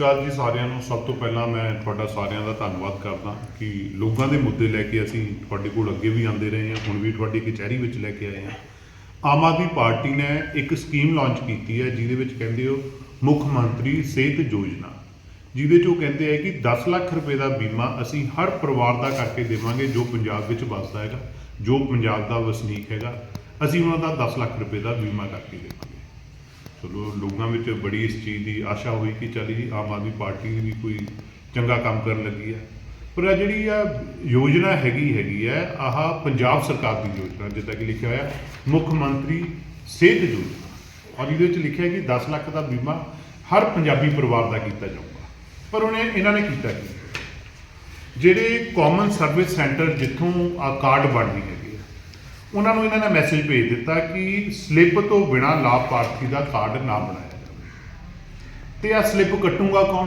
ਅਕਾਲ ਜੀ ਸਾਰਿਆਂ ਨੂੰ। ਸਭ ਤੋਂ ਪਹਿਲਾਂ ਮੈਂ ਤੁਹਾਡਾ ਸਾਰਿਆਂ ਦਾ ਧੰਨਵਾਦ ਕਰਦਾ ਕਿ ਲੋਕਾਂ ਦੇ ਮੁੱਦੇ ਲੈ ਕੇ ਅਸੀਂ ਤੁਹਾਡੇ ਕੋਲ ਅੱਗੇ ਵੀ ਆਉਂਦੇ ਰਹੇ ਹਾਂ, ਹੁਣ ਵੀ ਤੁਹਾਡੀ ਕਚਹਿਰੀ ਵਿੱਚ ਲੈ ਕੇ ਆਏ ਹਾਂ। ਆਮ ਆਦਮੀ ਪਾਰਟੀ ਨੇ ਇੱਕ ਸਕੀਮ ਲਾਂਚ ਕੀਤੀ ਹੈ, ਜਿਹਦੇ ਵਿੱਚ ਕਹਿੰਦੇ ਹੋ, ਮੁੱਖ ਮੰਤਰੀ ਸਿਹਤ ਯੋਜਨਾ। ਜਿਹਦੇ 'ਚ ਉਹ ਕਹਿੰਦੇ ਆ ਕਿ 10 ਲੱਖ ਰੁਪਏ ਦਾ ਬੀਮਾ ਅਸੀਂ ਹਰ ਪਰਿਵਾਰ ਦਾ ਕਰਕੇ ਦੇਵਾਂਗੇ, ਜੋ ਪੰਜਾਬ ਵਿੱਚ ਵੱਸਦਾ ਹੈਗਾ, ਜੋ ਪੰਜਾਬ ਦਾ ਵਸਨੀਕ ਹੈਗਾ, ਅਸੀਂ ਉਹਨਾਂ ਦਾ 10 ਲੱਖ ਰੁਪਏ ਦਾ ਬੀਮਾ ਕਰਕੇ ਦੇਵਾਂਗੇ। ਚਲੋ, ਲੋਕਾਂ ਵਿੱਚ ਬੜੀ ਇਸ ਚੀਜ਼ ਦੀ ਆਸ਼ਾ ਹੋਈ ਕਿ ਚੱਲ ਜੀ ਆਮ ਆਦਮੀ ਪਾਰਟੀ ਵੀ ਕੋਈ ਚੰਗਾ ਕੰਮ ਕਰਨ ਲੱਗੀ ਹੈ। ਪਰ ਇਹ ਜਿਹੜੀ ਆ ਯੋਜਨਾ ਹੈਗੀ ਹੈਗੀ ਹੈ, ਆਹ ਪੰਜਾਬ ਸਰਕਾਰ ਦੀ ਯੋਜਨਾ, ਜਿੱਦਾਂ ਕਿ ਲਿਖਿਆ ਹੋਇਆ, ਮੁੱਖ ਮੰਤਰੀ ਸਿਹਤ ਯੋਜਨਾ। ਔਰ ਇਹਦੇ ਵਿੱਚ ਲਿਖਿਆ ਕਿ 10 ਲੱਖ ਦਾ ਬੀਮਾ ਹਰ ਪੰਜਾਬੀ ਪਰਿਵਾਰ ਦਾ ਕੀਤਾ ਜਾਊਗਾ। ਪਰ ਉਹਨੇ ਇਹਨਾਂ ਨੇ ਕੀਤਾ ਕੀ? ਜਿਹੜੇ ਕਾਮਨ ਸਰਵਿਸ ਸੈਂਟਰ ਜਿੱਥੋਂ ਆ ਕਾਰਡ ਬਣਦੀ ਹੈ ਉਹਨਾਂ ਨੂੰ ਇਹਨਾਂ ਨੇ ਮੈਸੇਜ ਭੇਜ ਦਿੱਤਾ ਕਿ ਸਲਿੱਪ ਤੋਂ ਬਿਨਾ ਲਾਭਪਾਤਰੀ ਦਾ ਕਾਰਡ ਨਾ ਬਣਾਇਆ ਜਾਵੇ। ਤੇ ਆ ਸਲਿੱਪ ਕੱਟੂਗਾ ਕੌਣ?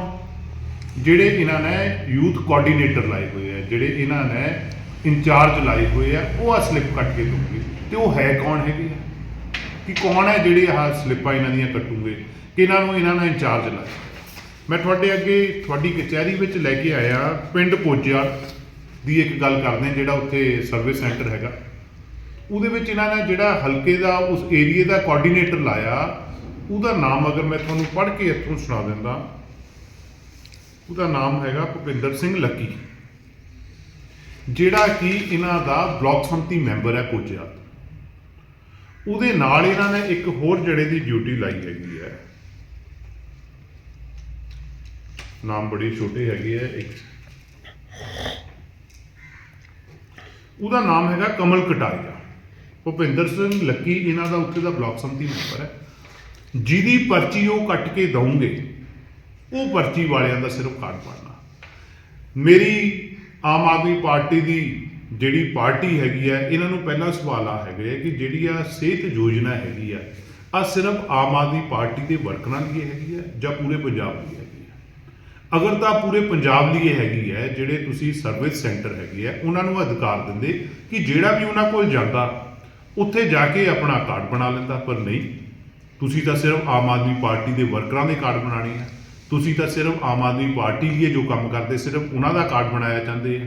ਜਿਹੜੇ ਇਹਨਾਂ ਨੇ ਯੂਥ ਕੋਆਰਡੀਨੇਟਰ ਲਾਏ ਹੋਏ ਆ, ਜਿਹੜੇ ਇਹਨਾਂ ਨੇ ਇੰਚਾਰਜ ਲਾਏ ਹੋਏ ਆ, ਉਹ ਆ ਸਲਿੱਪ ਕੱਟ ਕੇ ਦੂਗੇ ਤੇ ਉਹ ਹੈ ਕੌਣ ਹੈਗੇ ਆ? ਕਿ ਕੌਣ ਹੈ ਜਿਹੜੇ ਆਹ ਸਲਿੱਪਾਂ ਇਹਨਾਂ ਦੀਆਂ ਕੱਟੂਗੇ? ਕਿਹਨਾਂ ਨੂੰ ਇਹਨਾਂ ਨੇ ਇੰਚਾਰਜ ਲਾਇਆ? ਮੈਂ ਤੁਹਾਡੇ ਅੱਗੇ ਤੁਹਾਡੀ ਕਚਹਿਰੀ ਵਿੱਚ ਲੈ ਕੇ ਆਇਆ ਪਿੰਡ ਪੋਜਿਆ ਦੀ ਇੱਕ ਗੱਲ ਕਰਦੇ ਹਾਂ, ਜਿਹੜਾ ਉੱਥੇ ਸਰਵਿਸ ਸੈਂਟਰ ਹੈਗਾ। ਉਹਦੇ ਵਿੱਚ ਇਹਨਾਂ ਨੇ ਜਿਹੜਾ ਹਲਕੇ ਦਾ ਉਸ ਏਰੀਏ ਦਾ ਕੋਆਰਡੀਨੇਟਰ ਲਾਇਆ, ਉਹਦਾ ਨਾਮ ਅਗਰ ਮੈਂ ਤੁਹਾਨੂੰ ਪੜ੍ਹ ਕੇ ਇੱਥੋਂ ਸੁਣਾ ਦਿੰਦਾ, ਉਹਦਾ ਨਾਮ ਹੈਗਾ ਭੁਪਿੰਦਰ ਸਿੰਘ ਲੱਕੀ, ਜਿਹੜਾ ਕਿ ਇਹਨਾਂ ਦਾ ਬਲਾਕ ਸੰਮਤੀ ਮੈਂਬਰ ਹੈ ਪੋਜਿਆ ਉਹਦੇ ਨਾਲ ਇਹਨਾਂ ਨੇ ਇੱਕ ਹੋਰ ਜਿਹੜੇ ਦੀ ਡਿਊਟੀ ਲਾਈ ਹੈਗੀ ਹੈ। ਨਾਮ ਬੜੇ ਛੋਟੇ ਹੈਗੇ ਆ ਇੱਕ ਉਹਦਾ ਨਾਮ ਹੈਗਾ ਕਮਲ ਕਟਾਰੀਆ। ਭੁਪਿੰਦਰ ਸਿੰਘ ਲੱਕੀ, ਇਹਨਾਂ ਦਾ ਉੱਥੇ ਦਾ ਬਲਾਕ ਸੰਮਤੀ ਮੈਂਬਰ ਹੈ। ਜਿਹਦੀ ਪਰਚੀ ਉਹ ਕੱਟ ਕੇ ਦਊਂਗੇ, ਉਹ ਪਰਚੀ ਵਾਲਿਆਂ ਦਾ ਸਿਰਫ ਕਾਰਡ ਬਣਨਾ। ਮੇਰੀ ਆਮ ਆਦਮੀ ਪਾਰਟੀ ਦੀ ਜਿਹੜੀ ਪਾਰਟੀ ਹੈਗੀ ਹੈ, ਇਹਨਾਂ ਨੂੰ ਪਹਿਲਾ ਸਵਾਲ ਆ ਹੈਗਾ ਹੈ ਕਿ ਜਿਹੜੀ ਆ ਸਿਹਤ ਯੋਜਨਾ ਹੈਗੀ ਆ ਆ ਸਿਰਫ ਆਮ ਆਦਮੀ ਪਾਰਟੀ ਦੇ ਵਰਕਰਾਂ ਲਈ ਹੈਗੀ ਹੈ ਜਾਂ ਪੂਰੇ ਪੰਜਾਬ ਲਈ ਹੈਗੀ ਹੈ? ਅਗਰ ਤਾਂ ਪੂਰੇ ਪੰਜਾਬ ਲਈ ਇਹ ਹੈਗੀ ਹੈ, ਜਿਹੜੇ ਤੁਸੀਂ ਸਰਵਿਸ ਸੈਂਟਰ ਹੈਗੇ ਆ, ਉਹਨਾਂ ਨੂੰ ਅਧਿਕਾਰ ਦਿੰਦੇ ਕਿ ਜਿਹੜਾ ਵੀ ਉਹਨਾਂ ਕੋਲ ਜਾਂਦਾ ਉੱਥੇ ਜਾ ਕੇ ਆਪਣਾ ਕਾਰਡ ਬਣਾ ਲੈਂਦਾ, ਪਰ ਨਹੀਂ। ਤੁਸੀਂ ਤਾਂ ਸਿਰਫ ਆਮ ਆਦਮੀ ਪਾਰਟੀ ਦੇ ਵਰਕਰਾਂ ਦੇ ਕਾਰਡ ਬਣਾਣੇ ਆ। ਤੁਸੀਂ ਤਾਂ ਸਿਰਫ ਆਮ ਆਦਮੀ ਪਾਰਟੀ ਲਈ ਜੋ ਕੰਮ ਕਰਦੇ, ਸਿਰਫ ਉਹਨਾਂ ਦਾ ਕਾਰਡ ਬਣਾਇਆ ਚਾਹੁੰਦੇ ਆ।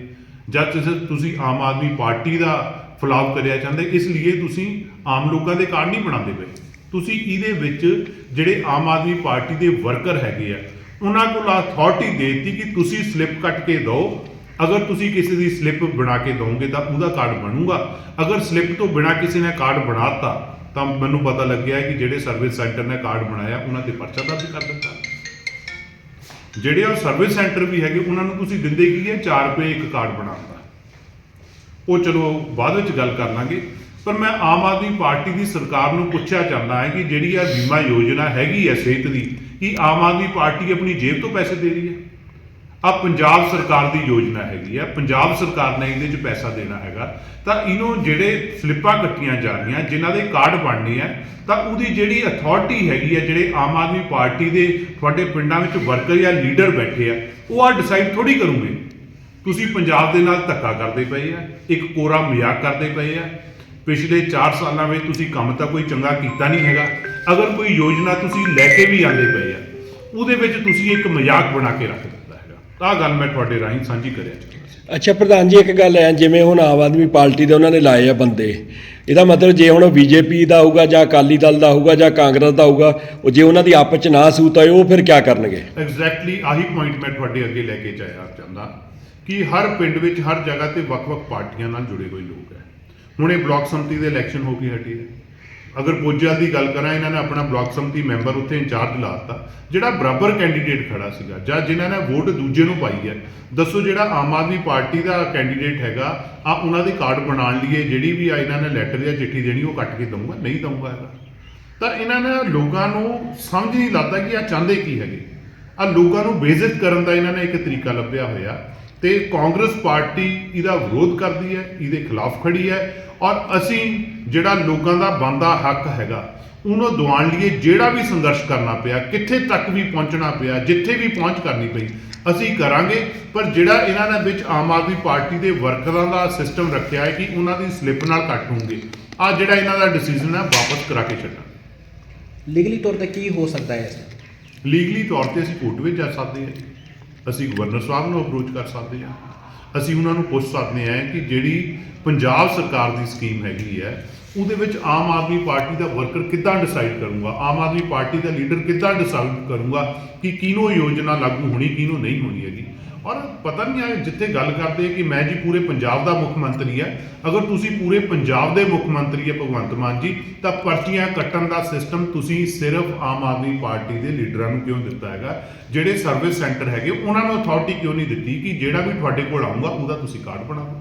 ਜਾਂ ਤੁਸੀਂ ਤੁਸੀਂ ਆਮ ਆਦਮੀ ਪਾਰਟੀ ਦਾ ਫਲਾਪ ਕਰਿਆ ਚਾਹੁੰਦੇ ਇਸ ਲਈ ਤੁਸੀਂ ਆਮ ਲੋਕਾਂ ਦੇ ਕਾਰਡ ਨਹੀਂ ਬਣਾਉਂਦੇ ਪਏ। ਤੁਸੀਂ ਇਹਦੇ ਵਿੱਚ ਜਿਹੜੇ ਆਮ ਆਦਮੀ ਪਾਰਟੀ ਦੇ ਵਰਕਰ ਹੈਗੇ ਆ, ਉਹਨਾਂ ਕੋਲ ਅਥਾਰਟੀ ਦੇਤੀ ਕਿ ਤੁਸੀਂ ਸਲਿੱਪ ਕੱਟ ਕੇ ਦਿਓ। ਅਗਰ ਤੁਸੀਂ ਕਿਸੇ ਦੀ ਸਲਿੱਪ ਬਣਾ ਕੇ ਦੋਗੇ ਤਾਂ ਉਹਦਾ ਕਾਰਡ ਬਣੂਗਾ। ਅਗਰ ਸਲਿੱਪ ਤੋਂ ਬਿਨਾ ਕਿਸੇ ਨੇ ਕਾਰਡ ਬਣਾਤਾ, ਤਾਂ ਮੈਨੂੰ ਪਤਾ ਲੱਗਿਆ ਕਿ ਜਿਹੜੇ ਸਰਵਿਸ ਸੈਂਟਰ ਨੇ ਕਾਰਡ ਬਣਾਇਆ, ਉਹਨਾਂ ਤੇ ਪਰਚਾ ਦਰਜ ਕਰ ਦਿੱਤਾ। ਜਿਹੜੇ ਉਹ ਸਰਵਿਸ ਸੈਂਟਰ ਵੀ ਹੈਗੇ, ਉਹਨਾਂ ਨੂੰ ਤੁਸੀਂ ਦਿੰਦੇ ਕੀ ਹੈ? 4 ਰੁਪਏ ਇੱਕ ਕਾਰਡ ਬਣਾਉਣ ਦਾ। ਉਹ ਚਲੋ ਬਾਅਦ ਵਿੱਚ ਗੱਲ ਕਰ ਲਾਂਗੇ। ਪਰ ਮੈਂ ਆਮ ਆਦਮੀ ਪਾਰਟੀ ਦੀ ਸਰਕਾਰ ਨੂੰ ਪੁੱਛਿਆ ਚਾਹੁੰਦਾ ਹਾਂ ਕਿ ਜਿਹੜੀ ਆ ਬੀਮਾ ਯੋਜਨਾ ਹੈਗੀ ਹੈ ਸਿਹਤ ਦੀ, ਕੀ ਆਮ ਆਦਮੀ ਪਾਰਟੀ ਆਪਣੀ ਜੇਬ ਤੋਂ ਪੈਸੇ ਦੇ ਰਹੀ ਹੈ? ਆ ਪੰਜਾਬ ਸਰਕਾਰ ਦੀ ਯੋਜਨਾ ਹੈਗੀ ਹੈ ਪੰਜਾਬ ਸਰਕਾਰ ਨੇ ਇਹਦੇ 'ਚ ਪੈਸਾ ਦੇਣਾ ਹੈਗਾ। ਤਾਂ ਇਹਨੂੰ ਜਿਹੜੇ ਸਲਿੱਪਾਂ ਕੱਟੀਆਂ ਜਾ ਰਹੀਆਂ, ਜਿਨ੍ਹਾਂ ਦੇ ਕਾਰਡ ਬਣਨੇ ਆ, ਤਾਂ ਉਹਦੀ ਜਿਹੜੀ ਅਥਾਰਟੀ ਹੈਗੀ ਆ, ਜਿਹੜੇ ਆਮ ਆਦਮੀ ਪਾਰਟੀ ਦੇ ਤੁਹਾਡੇ ਪਿੰਡਾਂ ਵਿੱਚ ਵਰਕਰ ਜਾਂ ਲੀਡਰ ਬੈਠੇ ਆ, ਉਹ ਆ ਡਿਸਾਈਡ ਥੋੜੀ ਕਰੂਗੇ। ਤੁਸੀਂ ਪੰਜਾਬ ਦੇ ਨਾਲ ਧੱਕਾ ਕਰਦੇ ਪਏ ਆ, ਇੱਕ ਕੋਰਾ ਮਜ਼ਾਕ ਕਰਦੇ ਪਏ ਆ। ਪਿਛਲੇ 4 ਸਾਲਾਂ ਵਿੱਚ ਤੁਸੀਂ ਕੰਮ ਤਾਂ ਕੋਈ ਚੰਗਾ ਕੀਤਾ ਨਹੀਂ ਹੈਗਾ। ਅਗਰ ਕੋਈ ਯੋਜਨਾ ਤੁਸੀਂ ਲੈ ਕੇ ਵੀ ਆਂਦੇ ਪਏ ਆ, ਉਹਦੇ ਵਿੱਚ ਤੁਸੀਂ ਇੱਕ ਮਜ਼ਾਕ ਬਣਾ ਕੇ ਰੱਖਦੇ। ਤਾਂ ਗੱਲ ਮੈਂ ਤੁਹਾਡੇ ਰਾਹੀਂ ਸਾਂਝੀ ਕਰਿਆ। ਅੱਛਾ ਪ੍ਰਧਾਨ ਜੀ ਇੱਕ ਗੱਲ ਹੈ ਜਿਵੇਂ ਹੁਣ ਆਮ ਆਦਮੀ ਪਾਰਟੀ ਦੇ ਉਹਨਾਂ ਨੇ ਲਾਏ ਆ ਬੰਦੇ। ਇਹਦਾ ਮਤਲਬ ਜੇ ਹੁਣ ਬੀਜੇਪੀ ਦਾ ਹੋਊਗਾ ਜਾਂ ਅਕਾਲੀ ਦਲ ਦਾ ਹੋਊਗਾ ਜਾਂ ਕਾਂਗਰਸ ਦਾ ਹੋਊਗਾ ਉਹ ਜੇ ਉਹਨਾਂ ਦੀ ਆਪਸ ਚ ਨਾ ਸੂਤ ਹੋਏ ਉਹ ਫਿਰ ਕੀ ਕਰਨਗੇ? ਐਗਜ਼ੈਕਟਲੀ ਆਹੀ ਪੁਆਇੰਟ ਮੈਂ ਤੁਹਾਡੇ ਅੱਗੇ ਲੈ ਕੇ ਜਾਇਆ ਚਾਹੁੰਦਾ ਕਿ ਹਰ ਪਿੰਡ ਵਿੱਚ ਹਰ ਜਗ੍ਹਾ ਤੇ ਵੱਖ-ਵੱਖ ਪਾਰਟੀਆਂ ਨਾਲ ਜੁੜੇ ਹੋਏ ਲੋਕ ਹੈ ਹੁਣ ਇਹ ਬਲਾਕ ਸੰਮਤੀ ਦੇ ਇਲੈਕਸ਼ਨ ਹੋ ਕੇ ਹਟੀ ਹੈ। ਅਗਰ ਪੋਜਾ ਦੀ ਗੱਲ ਕਰਾਂ, ਇਹਨਾਂ ਨੇ ਆਪਣਾ ਬਲਾਕ ਸੰਮਤੀ ਮੈਂਬਰ ਉੱਥੇ ਇੰਚਾਰਜ ਲਾਤਾ ਜਿਹੜਾ ਬਰਾਬਰ ਕੈਂਡੀਡੇਟ ਖੜਾ ਸੀਗਾ, ਜਾਂ ਜਿਨ੍ਹਾਂ ਨੇ ਵੋਟ ਦੂਜੇ ਨੂੰ ਪਾਈ ਹੈ। ਦੱਸੋ ਜਿਹੜਾ ਆਮ ਆਦਮੀ ਪਾਰਟੀ ਦਾ ਕੈਂਡੀਡੇਟ ਹੈਗਾ, ਆ ਉਹਨਾਂ ਦੇ ਕਾਰਡ ਬਣਾਉਣ ਲਈ ਜਿਹੜੀ ਵੀ ਆ ਇਹਨਾਂ ਨੇ ਲੈਟਰ ਜਾਂ ਚਿੱਠੀ ਦੇਣੀ, ਉਹ ਕੱਟ ਕੇ ਦਊਗਾ, ਨਹੀਂ ਦਊਗਾ ਹੈਗਾ। ਤਾਂ ਇਹਨਾਂ ਨੇ ਲੋਕਾਂ ਨੂੰ ਸਮਝ ਨਹੀਂ ਲੱਗਦਾ ਕਿ ਆ ਚਾਹੁੰਦੇ ਕੀ ਹੈਗੇ। ਆ ਲੋਕਾਂ ਨੂੰ ਬੇਇੱਜ਼ਤ ਕਰਨ ਦਾ ਇਹਨਾਂ ਨੇ ਇੱਕ ਤਰੀਕਾ ਲੱਭਿਆ ਹੋਇਆ। ਤੇ ਕਾਂਗਰਸ ਪਾਰਟੀ ਇਹਦਾ ਵਿਰੋਧ ਕਰਦੀ ਹੈ ਇਹਦੇ ਖਿਲਾਫ ਖੜੀ ਹੈ ਔਰ ਅਸੀਂ ਜਿਹੜਾ ਲੋਕਾਂ ਦਾ ਬੰਦਾ ਹੱਕ ਹੈਗਾ ਉਹਨੂੰ ਦਿਵਾਉਣ ਲਈ ਜਿਹੜਾ ਵੀ ਸੰਘਰਸ਼ ਕਰਨਾ ਪਿਆ ਕਿੱਥੇ ਤੱਕ ਵੀ ਪਹੁੰਚਣਾ ਪਿਆ ਜਿੱਥੇ ਵੀ ਪਹੁੰਚ ਕਰਨੀ ਪਈ ਅਸੀਂ ਕਰਾਂਗੇ। ਪਰ ਜਿਹੜਾ ਇਹਨਾਂ ਨੇ ਵਿੱਚ ਆਮ ਆਦਮੀ ਪਾਰਟੀ ਦੇ ਵਰਕਰਾਂ ਦਾ ਸਿਸਟਮ ਰੱਖਿਆ ਹੈ ਕਿ ਉਹਨਾਂ ਦੀ ਸਲਿੱਪ ਨਾਲ ਕੱਟ ਹੋਣਗੇ ਆ ਜਿਹੜਾ ਇਹਨਾਂ ਦਾ ਡਿਸੀਜਨ ਹੈ ਵਾਪਸ ਕਰਾ ਕੇ ਛੱਡਾਂਗੇ। ਲੀਗਲੀ ਤੌਰ ਤੇ ਕੀ ਹੋ ਸਕਦਾ ਹੈ ਇਸ ਲੀਗਲੀ ਤੌਰ ਤੇ ਅਸੀਂ ਕੋਰਟ ਵਿੱਚ ਜਾ ਸਕਦੇ ਹਾਂ। ਅਸੀਂ ਗਵਰਨਰ ਸਾਹਿਬ ਨੂੰ ਅਪਰੋਚ ਕਰ ਸਕਦੇ ਹਾਂ। ਅਸੀਂ ਉਹਨਾਂ ਨੂੰ ਪੁੱਛ ਸਕਦੇ ਹਾਂ ਕਿ ਜਿਹੜੀ ਪੰਜਾਬ ਸਰਕਾਰ ਦੀ ਸਕੀਮ ਹੈਗੀ ਹੈ, ਉਹਦੇ ਵਿੱਚ ਆਮ ਆਦਮੀ ਪਾਰਟੀ ਦਾ ਵਰਕਰ ਕਿੱਦਾਂ ਡਿਸਾਈਡ ਕਰੂਗਾ? ਆਮ ਆਦਮੀ ਪਾਰਟੀ ਦਾ ਲੀਡਰ ਕਿੱਦਾਂ ਡਿਸਾਈਡ ਕਰੂਗਾ ਕਿ ਕਿਹਨੂੰ ਯੋਜਨਾ ਲਾਗੂ ਹੋਣੀ, ਕਿਹਨੂੰ ਨਹੀਂ ਹੋਣੀ ਹੈਗੀ? ਔਰ ਪਤਾ ਨਹੀਂ ਆ ਜਿੱਥੇ ਗੱਲ ਕਰਦੇ ਕਿ ਮੈਂ ਜੀ ਪੂਰੇ ਪੰਜਾਬ ਦਾ ਮੁੱਖ ਮੰਤਰੀ ਆ। ਅਗਰ ਤੁਸੀਂ ਪੂਰੇ ਪੰਜਾਬ ਦੇ ਮੁੱਖ ਮੰਤਰੀ ਹੈ ਭਗਵੰਤ ਮਾਨ ਜੀ, ਤਾਂ ਪਰਚੀਆਂ ਕੱਟਣ ਦਾ ਸਿਸਟਮ ਤੁਸੀਂ ਸਿਰਫ ਆਮ ਆਦਮੀ ਪਾਰਟੀ ਦੇ ਲੀਡਰਾਂ ਨੂੰ ਕਿਉਂ ਦਿੱਤਾ ਹੈਗਾ? ਜਿਹੜੇ ਸਰਵਿਸ ਸੈਂਟਰ ਹੈਗੇ, ਉਹਨਾਂ ਨੂੰ ਅਥਾਰਟੀ ਕਿਉਂ ਨਹੀਂ ਦਿੱਤੀ ਕਿ ਜਿਹੜਾ ਵੀ ਤੁਹਾਡੇ ਕੋਲ ਆਊਗਾ, ਉਹਦਾ ਤੁਸੀਂ ਕਾਰਡ ਬਣਾਓ